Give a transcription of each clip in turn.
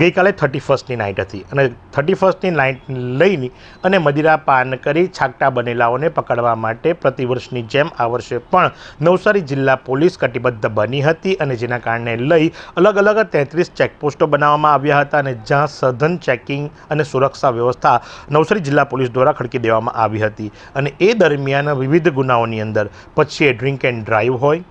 ગઈકાલે થર્ટી ફર્સ્ટની નાઇટ હતી. અને થર્ટી ફર્સ્ટની નાઇટ લઈને અને મદિરા પાન કરી છાકટા બનેલાઓને પકડવા માટે પ્રતિવર્ષની જેમ આ વર્ષે પણ નવસારી જિલ્લા પોલીસ કટિબદ્ધ બની હતી અને જેના કારણે લઈ અલગ અલગ તેત્રીસ ચેકપોસ્ટો બનાવવામાં આવ્યા હતા અને જ્યાં સઘન ચેકિંગ અને સુરક્ષા વ્યવસ્થા નવસારી જિલ્લા પોલીસ દ્વારા ખડકી દેવામાં આવી હતી. અને એ દરમિયાન વિવિધ ગુનાઓની અંદર પછી એ ડ્રિંક એન્ડ ડ્રાઈવ હોય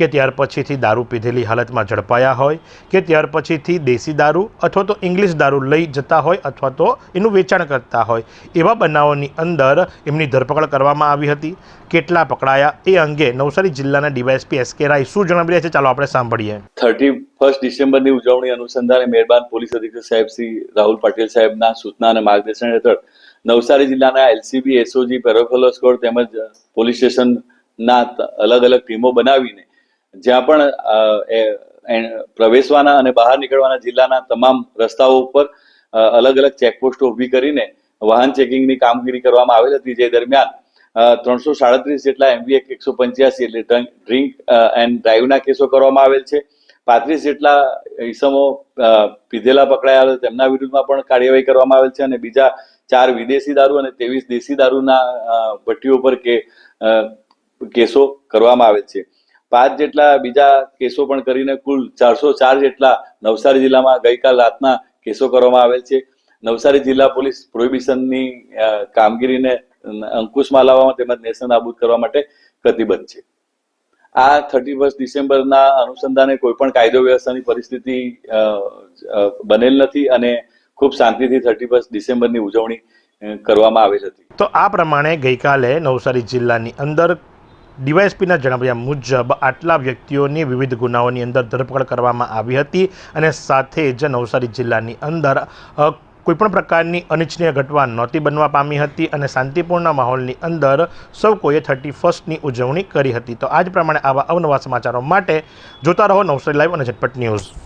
કે ત્યાર પછીથી દારૂ પીધેલી હાલતમાં ઝડપાયા હોય, કે ત્યાર પછીથી દેશી દારૂ અથવા તો ઇંગ્લિશ દારૂ લઈ જતા હોય અથવા તો એનું વેચાણ કરતા હોય, એવા બનાવોની અંદર એમની ધરપકડ કરવામાં આવી હતી. કેટલા પકડાયા એ અંગે નવસારી જિલ્લાના ડીવાયએસપી એસ કે રાય શું જણાવી રહ્યા છે? ચાલો આપણે સાંભળીએ. થર્ટી ફર્સ્ટ ડિસેમ્બરની ઉજવણી અનુસંધાને મહેરબાન પોલીસ અધિક્ષક સાહેબ શ્રી રાહુલ પાટીલ સાહેબના સૂચના અને માર્ગદર્શન હેઠળ નવસારી જિલ્લાના LCB, SOG parole furlough squad તેમજ પોલીસ સ્ટેશનના અલગ અલગ ટીમો બનાવીને જ્યાં પણ પ્રવેશવાના અને બહાર નીકળવાના જિલ્લાના તમામ રસ્તાઓ ઉપર અલગ અલગ ચેકપોસ્ટો ઊભી કરીને વાહન ચેકિંગની કામગીરી કરવામાં આવેલ હતી, જે દરમિયાન ત્રણસો સાડત્રીસ જેટલા એમવી એકસો પંચ્યાસી એટલે ડ્રિંક એન્ડ ડ્રાઈવના કેસો કરવામાં આવેલ છે. પાંત્રીસ જેટલા ઈસમો પીધેલા પકડાયા તેમના વિરુદ્ધમાં પણ કાર્યવાહી કરવામાં આવેલ છે અને બીજા ચાર વિદેશી દારૂ અને ત્રેવીસ દેશી દારૂના ભટ્ટીઓ પર કે કેસો કરવામાં આવેલ છે. પાંચ જેટલા બીજા કેસો પણ કરીને કુલ ચારસો ચાર જેટલા નવસારી જિલ્લામાં ગઈકાલ રાતના કેસો કરવામાં આવેલ છે. નવસારી જિલ્લા પોલીસ પ્રોહિબિશનની કામગીરીને અંકુશમાં લાવવામાં તેમજ નેશન નાબૂદ કરવા માટે પ્રતિબદ્ધ છે. આ થર્ટી ફર્સ્ટ ડિસેમ્બરના અનુસંધાને કોઈ પણ કાયદો વ્યવસ્થાની પરિસ્થિતિ બનેલ નથી અને ખૂબ શાંતિથી થર્ટી ફર્સ્ટ ડિસેમ્બરની ઉજવણી કરવામાં આવેલ હતી. તો આ પ્રમાણે ગઈકાલે નવસારી જિલ્લાની અંદર ડીવાયએસપીના જણાવ્યા મુજબ, આટલા વ્યક્તિઓની વિવિધ ગુનાઓની અંદર ધરપકડ કરવામાં આવી હતી અને સાથે જ નવસારી જિલ્લાની અંદર કોઈપણ પ્રકારની અનિચ્છનીય ઘટના નહોતી બનવા પામી હતી અને શાંતિપૂર્ણ માહોલની અંદર સૌ કોઈએ થર્ટી ફર્સ્ટની ઉજવણી કરી હતી. તો આ જ પ્રમાણે આવા અવનવા સમાચારો માટે જોતા રહો નવસારી લાઈવ અને ઝટપટ ન્યૂઝ.